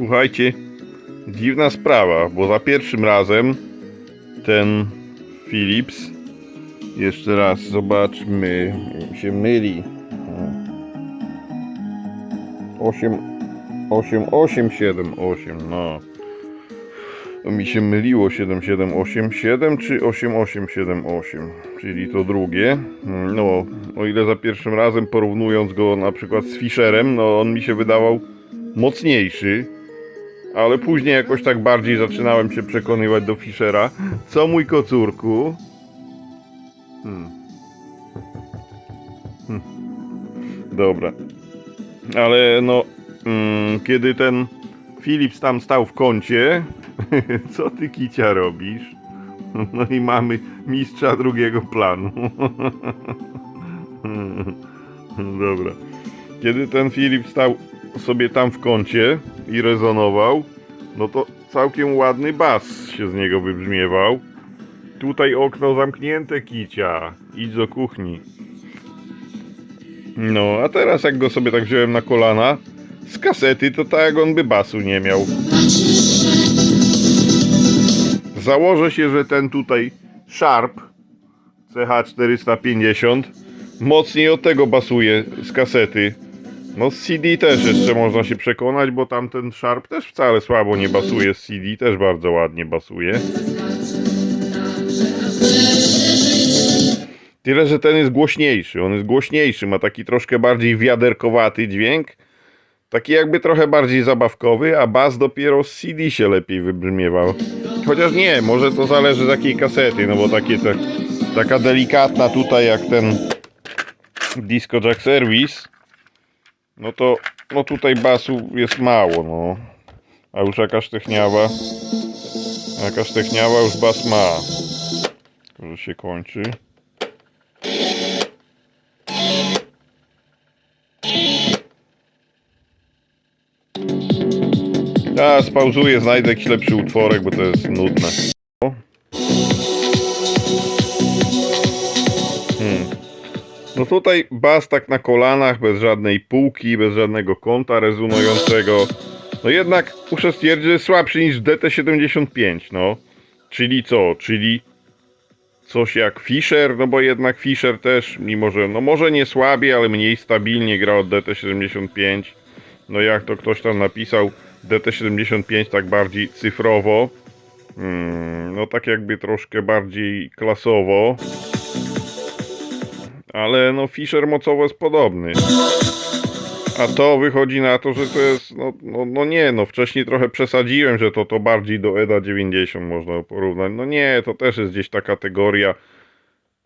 Słuchajcie, dziwna sprawa, bo za pierwszym razem ten Philips, jeszcze raz zobaczmy, się myli. 8, 8, 8, 7, 8, no. To mi się myliło 7787 czy 8878, czyli to drugie. No, o ile za pierwszym razem porównując go na przykład z Fisherem, no on mi się wydawał mocniejszy, ale później jakoś tak bardziej zaczynałem się przekonywać do Fischera. Co mój kocurku? Hmm. Hmm. Dobra. Ale no, mm, kiedy ten Philips tam stał w kącie, co ty kicia robisz? No i mamy mistrza drugiego planu. Dobra. Kiedy ten Filip stał sobie tam w kącie i rezonował, no to całkiem ładny bas się z niego wybrzmiewał. Tutaj okno zamknięte, kicia. Idź do kuchni. No, a teraz jak go sobie tak wziąłem na kolana, z kasety, to tak on by basu nie miał. Założę się, że ten tutaj Sharp CH450 mocniej od tego basuje z kasety. No z CD też jeszcze można się przekonać, bo tamten Sharp też wcale słabo nie basuje z CD, też bardzo ładnie basuje. Tyle, że ten jest głośniejszy. On jest głośniejszy, ma taki troszkę bardziej wiaderkowaty dźwięk. Taki jakby trochę bardziej zabawkowy, a bas dopiero z CD się lepiej wybrzmiewał. Chociaż nie, może to zależy z jakiej kasety, no bo takie taka delikatna tutaj jak ten Disco Jack Service, no to no tutaj basu jest mało, no. A już jakaś techniawa, jakaś techniawa już bas ma. Że się kończy. A, spauzuję, znajdę jakiś lepszy utworek, bo to jest nudne. O. No tutaj bas tak na kolanach, bez żadnej półki, bez żadnego kąta rezonującego. No jednak muszę stwierdzić, że jest słabszy niż DT75, no. Czyli co? Czyli coś jak Fisher, no bo jednak Fisher też, mimo że, no może nie słabiej, ale mniej stabilnie gra od DT75. No jak to ktoś tam napisał, DT75 tak bardziej cyfrowo. Mm, no tak jakby troszkę bardziej klasowo. Ale no Fisher mocowo jest podobny. A to wychodzi na to, że to jest, no, no, no nie, no wcześniej trochę przesadziłem, że to to bardziej do EDA 90 można porównać. No nie, to też jest gdzieś ta kategoria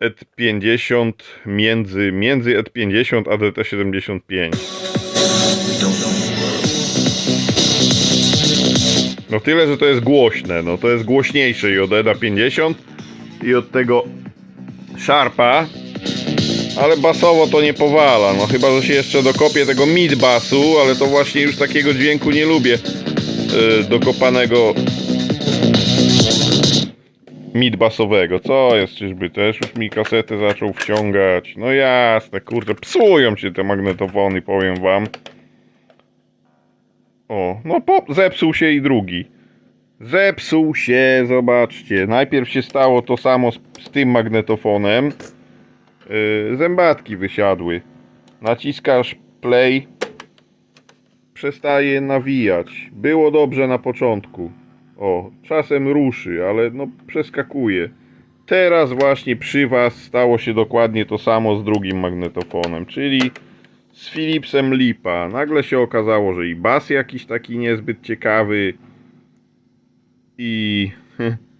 ED 50 między, między ED 50 a DT 75. No tyle, że to jest głośne, no to jest głośniejsze i od EDA 50 i od tego Sharpa, ale basowo to nie powala, no chyba, że się jeszcze dokopię tego mid basu, ale to właśnie już takiego dźwięku nie lubię yy, dokopanego mid basowego. Co jest, czyżby też już mi kasetę zaczął wciągać? No jasne, kurde, psują się te magnetofony, powiem wam. O, no po, zepsuł się i drugi. Zepsuł się, zobaczcie. Najpierw się stało to samo z, z tym magnetofonem. Yy, zębatki wysiadły. Naciskasz play. Przestaje nawijać. Było dobrze na początku. O, czasem ruszy, ale no przeskakuje. Teraz właśnie przy Was stało się dokładnie to samo z drugim magnetofonem, czyli z Philipsem lipa. Nagle się okazało, że i bas jakiś taki niezbyt ciekawy i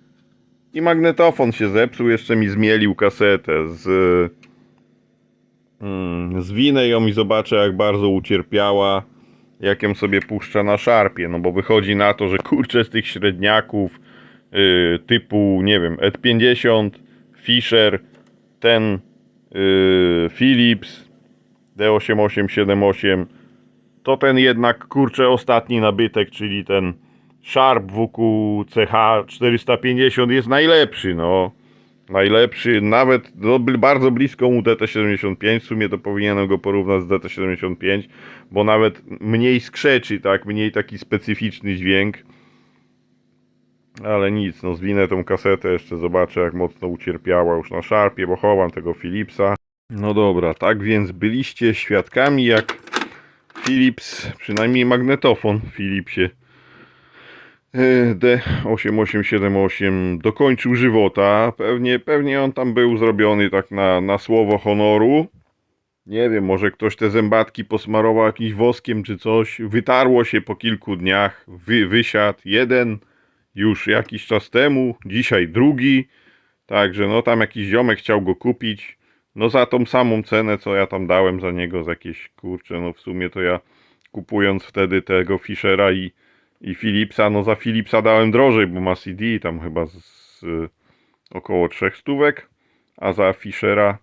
i magnetofon się zepsuł, jeszcze mi zmielił kasetę z mm, zwinę ją i zobaczę jak bardzo ucierpiała jak ją sobie puszcza na szarpie, no bo wychodzi na to, że kurczę z tych średniaków yy, typu, nie wiem, ED50, Fisher, ten yy, Philips D8878 to ten jednak kurczę ostatni nabytek, czyli ten Sharp WQCH 450 jest najlepszy, no. najlepszy, nawet no, bardzo blisko mu DT75, w sumie to powinienem go porównać z DT75, bo nawet mniej skrzeczy, tak, mniej taki specyficzny dźwięk. Ale nic, no zwinę tą kasetę, jeszcze zobaczę jak mocno ucierpiała już na szarpie, bo chowam tego Philipsa. No dobra, tak więc byliście świadkami jak Philips, przynajmniej magnetofon w Philipsie D8878 dokończył żywota. Pewnie, pewnie on tam był zrobiony tak na, na słowo honoru. Nie wiem, może ktoś te zębatki posmarował jakimś woskiem czy coś. Wytarło się po kilku dniach. Wy, wysiadł jeden już jakiś czas temu, dzisiaj drugi. Także no tam jakiś ziomek chciał go kupić. No za tą samą cenę, co ja tam dałem za niego, za jakieś kurczę, no w sumie to ja kupując wtedy tego Fischera i, i Philipsa, no za Philipsa dałem drożej, bo ma CD tam chyba z, około 300 stówek, a za Fischera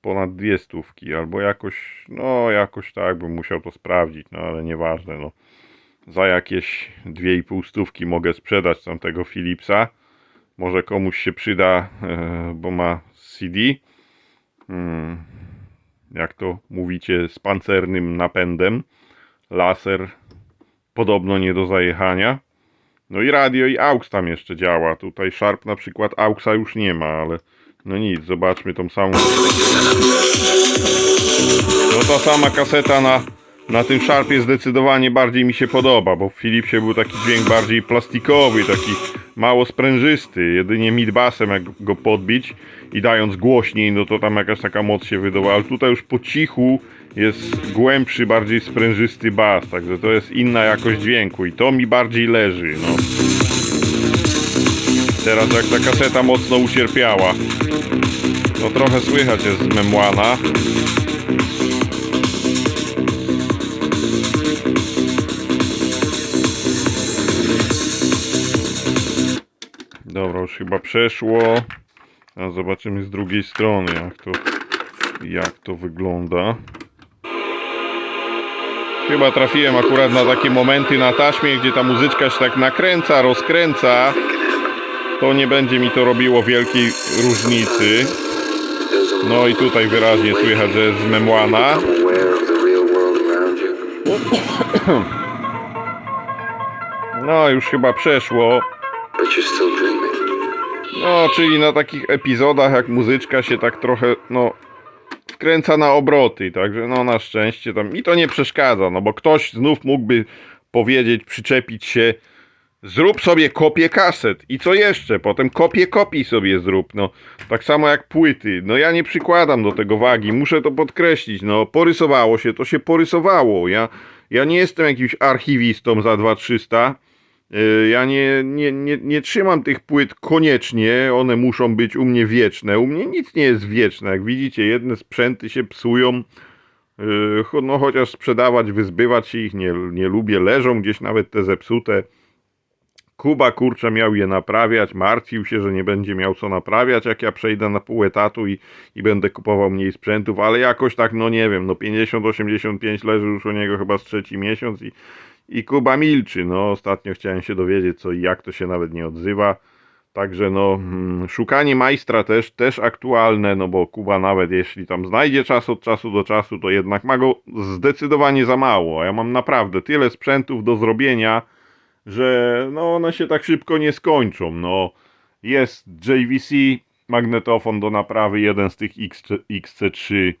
ponad dwie stówki, albo jakoś, no jakoś tak bym musiał to sprawdzić, no ale nieważne, no. Za jakieś 2,5 stówki mogę sprzedać tamtego Philipsa. Może komuś się przyda, e, bo ma CD. Hmm, jak to mówicie, z pancernym napędem. Laser podobno nie do zajechania. No i radio i AUX tam jeszcze działa. Tutaj Sharp na przykład AUXa już nie ma, ale no nic, zobaczmy tą samą. No ta sama kaseta na, na tym Sharpie zdecydowanie bardziej mi się podoba, bo w Philipsie był taki dźwięk bardziej plastikowy, taki mało sprężysty. Jedynie midbassem jak go podbić i dając głośniej, no to tam jakaś taka moc się wydawała, ale tutaj już po cichu jest głębszy, bardziej sprężysty bas, także to jest inna jakość dźwięku i to mi bardziej leży, no. Teraz jak ta kaseta mocno ucierpiała, no trochę słychać jest z memłana. Dobra, już chyba przeszło. A zobaczymy z drugiej strony, jak to, jak to wygląda. Chyba trafiłem akurat na takie momenty na taśmie, gdzie ta muzyczka się tak nakręca, rozkręca. To nie będzie mi to robiło wielkiej różnicy. No i tutaj wyraźnie słychać, że jest z memłana. No już chyba przeszło. No, czyli na takich epizodach, jak muzyczka się tak trochę, no, wkręca na obroty, także no na szczęście tam mi to nie przeszkadza, no bo ktoś znów mógłby powiedzieć, przyczepić się, zrób sobie kopię kaset. I co jeszcze, potem kopię kopii sobie zrób, no, tak samo jak płyty, no ja nie przykładam do tego wagi, muszę to podkreślić, no, porysowało się, to się porysowało, ja, ja nie jestem jakimś archiwistą za 2300, Y, Ja nie, nie, nie, nie trzymam tych płyt koniecznie, one muszą być u mnie wieczne. U mnie nic nie jest wieczne. Jak widzicie, jedne sprzęty się psują. Y, No chociaż sprzedawać, wyzbywać się ich nie, nie lubię. Leżą gdzieś nawet te zepsute. Kuba kurczę miał je naprawiać, martwił się, że nie będzie miał co naprawiać, jak ja przejdę na pół etatu i, i będę kupował mniej sprzętów, ale jakoś tak, no nie wiem, no 50-85 leży już u niego chyba z trzeci miesiąc i, i Kuba milczy. No, ostatnio chciałem się dowiedzieć, co i jak to się nawet nie odzywa. Także no, mm, szukanie majstra też, też aktualne, no bo Kuba nawet jeśli tam znajdzie czas od czasu do czasu, to jednak ma go zdecydowanie za mało. A Ja mam naprawdę tyle sprzętów do zrobienia, że no one się tak szybko nie skończą. No, jest JVC, magnetofon do naprawy, jeden z tych XC, XC3,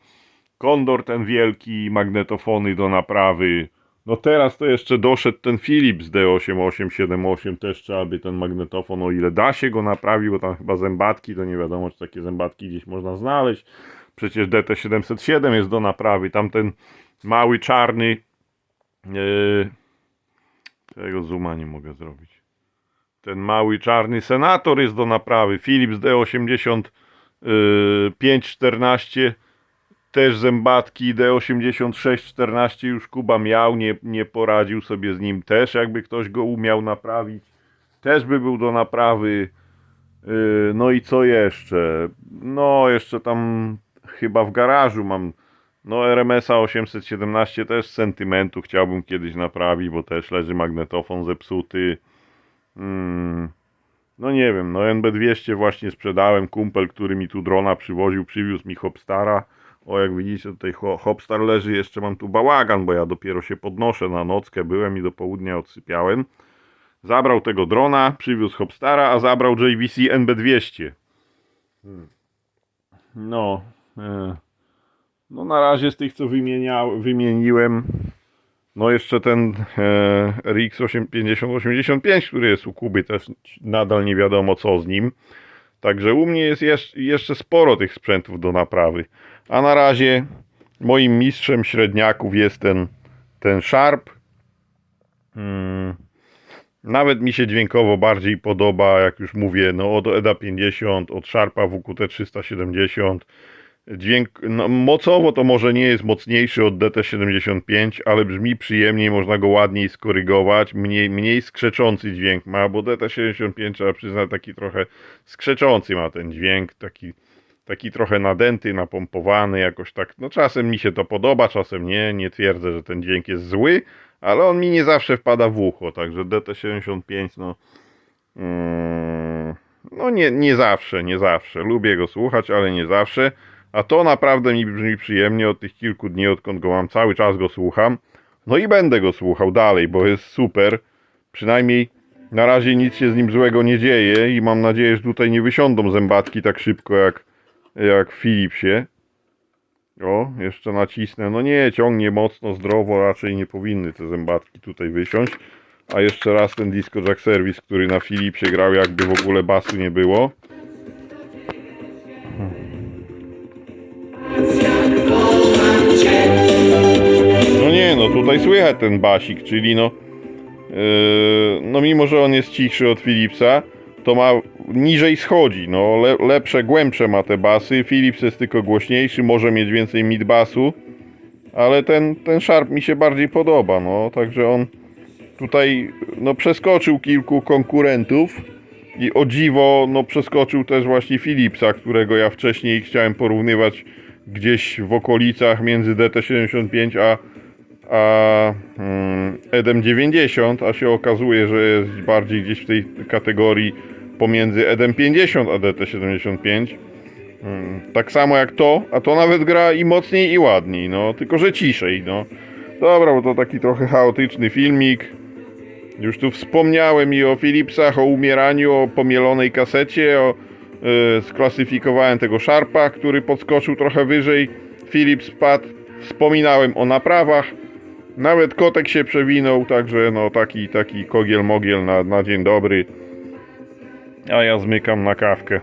Kondor ten wielki, magnetofony do naprawy. No teraz to jeszcze doszedł ten Philips D8878, też trzeba by ten magnetofon, o ile da się go naprawić, bo tam chyba zębatki, to nie wiadomo czy takie zębatki gdzieś można znaleźć. Przecież DT707 jest do naprawy, tamten mały czarny, yy, tego zooma nie mogę zrobić. Ten mały czarny senator jest do naprawy, Philips D80 yy, 514 też zębatki D8614 już Kuba miał, nie, nie poradził sobie z nim też, jakby ktoś go umiał naprawić. Też by był do naprawy. Yy, No i co jeszcze? No, jeszcze tam chyba w garażu mam no RMS-a 817 też z sentymentu chciałbym kiedyś naprawić, bo też leży magnetofon zepsuty. Mm. No nie wiem, no NB200 właśnie sprzedałem, kumpel, który mi tu drona przywoził, przywiózł mi Hopstara. O, jak widzicie, tutaj Ho- Hopstar leży, jeszcze mam tu bałagan, bo ja dopiero się podnoszę na nockę, byłem i do południa odsypiałem. Zabrał tego drona, przywiózł Hopstara, a zabrał JVC NB200. Hmm. No, e, no na razie z tych, co wymieniał, wymieniłem, no jeszcze ten e, RX 5085, który jest u Kuby, też nadal nie wiadomo co z nim. Także u mnie jest jeszcze, jeszcze sporo tych sprzętów do naprawy. A na razie moim mistrzem średniaków jest ten, ten Sharp. Mm, nawet mi się dźwiękowo bardziej podoba, jak już mówię, no od EDA 50, od Sharpa WQT 370. Dźwięk, no, mocowo to może nie jest mocniejszy od DT75, ale brzmi przyjemniej, można go ładniej skorygować, mniej, mniej skrzeczący dźwięk ma, bo DT75 trzeba przyznać taki trochę skrzeczący ma ten dźwięk, taki, taki trochę nadęty, napompowany, jakoś tak, no czasem mi się to podoba, czasem nie, nie twierdzę, że ten dźwięk jest zły, ale on mi nie zawsze wpada w ucho, także DT75 no mm, no nie, nie zawsze, nie zawsze. Lubię go słuchać, ale nie zawsze. A to naprawdę mi brzmi przyjemnie od tych kilku dni, odkąd go mam, cały czas go słucham. No i będę go słuchał dalej, bo jest super. Przynajmniej na razie nic się z nim złego nie dzieje i mam nadzieję, że tutaj nie wysiądą zębatki tak szybko jak, jak w Philipsie. O, jeszcze nacisnę. No nie, ciągnie mocno, zdrowo, raczej nie powinny te zębatki tutaj wysiąść. A jeszcze raz ten Disco Jack Service, który na Philipsie grał, jakby w ogóle basu nie było. No nie, no tutaj słychać ten basik, czyli no, yy, no mimo, że on jest cichszy od Philipsa, to ma niżej schodzi, no le, lepsze, głębsze ma te basy. Philips jest tylko głośniejszy, może mieć więcej mid basu, ale ten, ten Sharp mi się bardziej podoba, no także on tutaj no przeskoczył kilku konkurentów i o dziwo no przeskoczył też właśnie Philipsa, którego ja wcześniej chciałem porównywać gdzieś w okolicach między DT75 a, a mm, EDM 90, a się okazuje, że jest bardziej gdzieś w tej kategorii pomiędzy EDM 50 a DT75. Mm, Tak samo jak to, a to nawet gra i mocniej i ładniej, no, tylko że ciszej, no. Dobra, bo to taki trochę chaotyczny filmik. Już tu wspomniałem i o Philipsach, o umieraniu, o pomielonej kasecie, o, e, sklasyfikowałem tego Sharpa, który podskoczył trochę wyżej. Philips spadł. Wspominałem o naprawach. Nawet kotek się przewinął, także no taki, taki kogiel mogiel na, na dzień dobry. A ja zmykam na kawkę.